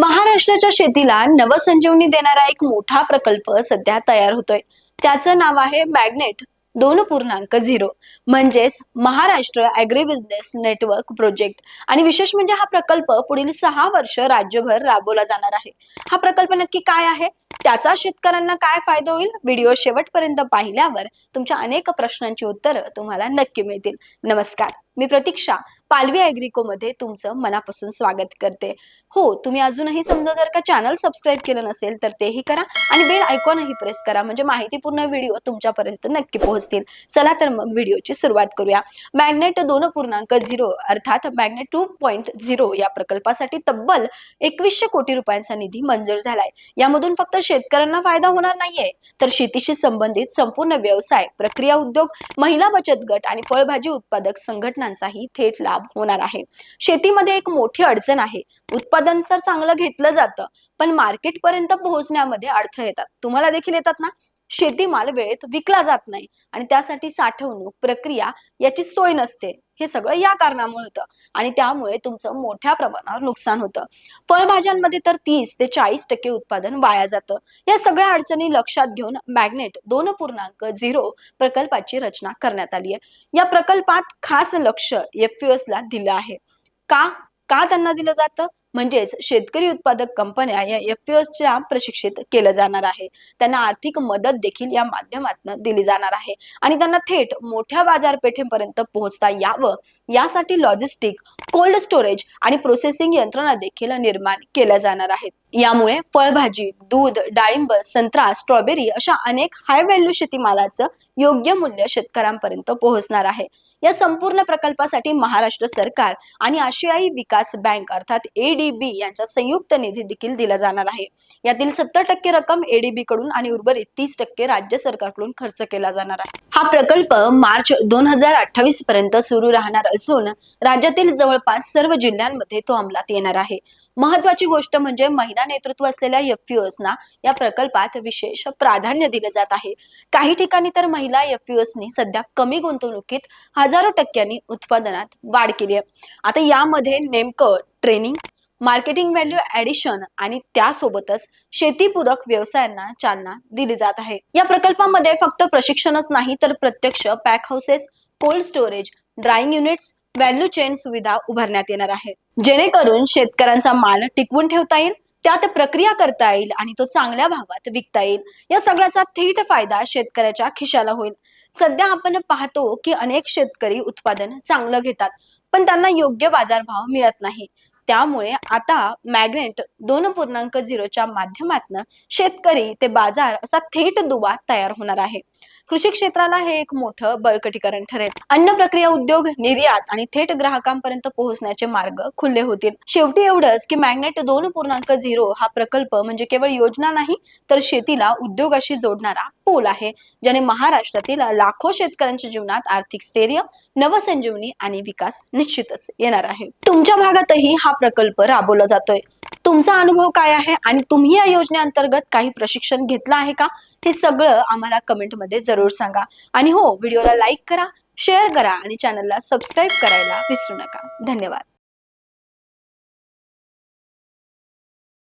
महाराष्ट्राच्या शेतीला नवसंजीवनी देणारा एक मोठा प्रकल्प सध्या तयार होतोय. त्याचं नाव आहे मॅग्नेट दोन पूर्णांक झिरो. म्हणजेच Maharashtra agri business network project आणि विशेष म्हणजे हा प्रकल्प पुढील सहा वर्ष राज्यभर राबवला जाणार आहे. हा प्रकल्प नक्की काय आहे? त्याचा शेतकऱ्यांना काय फायदा होईल? व्हिडिओ शेवटपर्यंत पाहिल्यावर तुमच्या अनेक प्रश्नांची उत्तरं तुम्हाला नक्की मिळतील. नमस्कार. मी प्रतीक्षा पालवी ऍग्रिको मध्ये तुमचं मनापासून स्वागत करते. हो तुम्ही अजूनही समजा जर का चॅनल सबस्क्राईब केलं नसेल तर तेही करा आणि बेल आयकॉनही प्रेस करा. म्हणजे माहितीपूर्ण व्हिडिओ तुमच्यापर्यंत नक्की पोहोचतील. चला तर मग व्हिडिओची सुरुवात करूया. मॅग्नेट दोन पूर्णांक झिरो अर्थात मॅग्नेट टू पॉईंट झिरो या प्रकल्पासाठी तब्बल एकवीसशे कोटी रुपयांचा निधी मंजूर झालाय. यामधून फक्त शेतकऱ्यांना फायदा होणार नाहीये. तर शेतीशी संबंधित संपूर्ण व्यवसाय प्रक्रिया उद्योग महिला बचत गट आणि फळभाजी उत्पादक संघटना शेतकऱ्यांचाही थेट लाभ होणार आहे. शेतीमध्ये एक मोठी अडचण आहे. उत्पादन तर चांगलं घेतलं जातं पण मार्केटपर्यंत पोहोचण्यामध्ये अडथळे येतात. तुम्हाला देखील येतात ना? शेतीमाल वेळेत विकला जात नाही आणि त्यासाठी साठवणूक प्रक्रिया याची सोय नसते. हे सगळं या कारणामुळे होतं आणि त्यामुळे तुमचं मोठ्या प्रमाणावर नुकसान होतं. फळभाज्यांमध्ये तर तीस ते चाळीस टक्के उत्पादन वाया जातं. या सगळ्या अडचणी लक्षात घेऊन मॅग्नेट दोन पूर्णांक झिरो प्रकल्पाची रचना करण्यात आली आहे. या प्रकल्पात खास लक्ष एफ ला दिलं आहे. का? का त्यांना दिलं जातं? म्हणजेच शेतकरी उत्पादक कंपन्या या एफपीएसच्या प्रशिक्षित केलं जाणार आहे. त्यांना आर्थिक मदत देखील या माध्यमातून दिली जाणार आहे. आणि त्यांना थेट मोठ्या बाजारपेठेपर्यंत पोहोचता यावं यासाठी लॉजिस्टिक कोल्ड स्टोरेज आणि प्रोसेसिंग यंत्रणा देखील निर्माण केल्या जाणार आहेत. यामुळे फळभाजी दूध डाळिंब संत्रा स्ट्रॉबेरी अशा अनेक हाय व्हॅल्यू शेतीमालाचं योग्य मूल्य शेतकऱ्यांपर्यंत पोहोचणार आहे. या संपूर्ण प्रकल्पासाठी महाराष्ट्र सरकार आणि आशियाई विकास बँक अर्थात एडीबी यांचा संयुक्त निधी देखील दिला जाणार आहे. यातील सत्तर टक्के रक्कम एडीबी कडून आणि उर्वरित तीस टक्के राज्य सरकारकडून खर्च केला जाणार आहे. हा प्रकल्प मार्च दोन हजार अठ्ठावीस पर्यंत सुरू राहणार असून राज्यातील जवळपास सर्व जिल्ह्यांमध्ये तो अंमलात येणार आहे. महत्वाची गोष्ट म्हणजे महिला नेतृत्व असलेल्या एफपीओसना या प्रकल्पात विशेष प्राधान्य दिले जात आहे. काही ठिकाणी तर महिला एफपीओसनी सध्या कमी गुंतवणुकीत हजारो टक्क्यांनी उत्पादनात वाढ केली आहे. आता यामध्ये नेमकं ट्रेनिंग मार्केटिंग व्हॅल्यू ऍडिशन आणि त्यासोबतच शेतीपूरक व्यवसायांना चालना दिली जात आहे. या प्रकल्पामध्ये फक्त प्रशिक्षणच नाही तर प्रत्यक्ष pack houses cold storage drying units value chain सुविधा उभारण्यात येणार आहे. जेणेकरून शेतकऱ्यांचा माल टिकवून ठेवता येईल त्यात प्रक्रिया करता येईल आणि तो चांगल्या भावात विकता येईल. या सगळ्याचा थेट फायदा शेतकऱ्याच्या खिशाला होईल. सध्या आपण पाहतो की अनेक शेतकरी उत्पादन चांगलं घेतात पण त्यांना योग्य बाजारभाव मिळत नाही. त्यामुळे आता मॅग्नेट दोन पूर्णांक झिरोच्या माध्यमातून शेतकरी ते बाजार असा थेट दुवा तयार होणार आहे. कृषी क्षेत्राला हे एक मोठं बळकटीकरण ठरेल. अन्न प्रक्रिया उद्योग निर्यात आणि थेट ग्राहकांपर्यंत पोहोचण्याचे मार्ग खुले होतील. शेवटी एवढंच की मॅग्नेट दोन पूर्णांक झिरो हा प्रकल्प म्हणजे केवळ योजना नाही तर शेतीला उद्योगाशी जोडणारा पूल आहे ज्याने महाराष्ट्रातील लाखो शेतकऱ्यांच्या जीवनात आर्थिक स्थैर्य नवसंजीवनी आणि विकास निश्चितच येणार आहे. तुमच्या भागातही हा प्रकल्प राबवला जातोय. तुमचा अनुभव काय आहे आणि तुम्ही या योजनेअंतर्गत काही प्रशिक्षण घेतलं आहे का? हे सगळं आम्हाला कमेंटमध्ये जरूर सांगा. आणि हो व्हिडिओला लाईक करा शेअर करा आणि चॅनलला सबस्क्राईब करायला विसरू नका. धन्यवाद.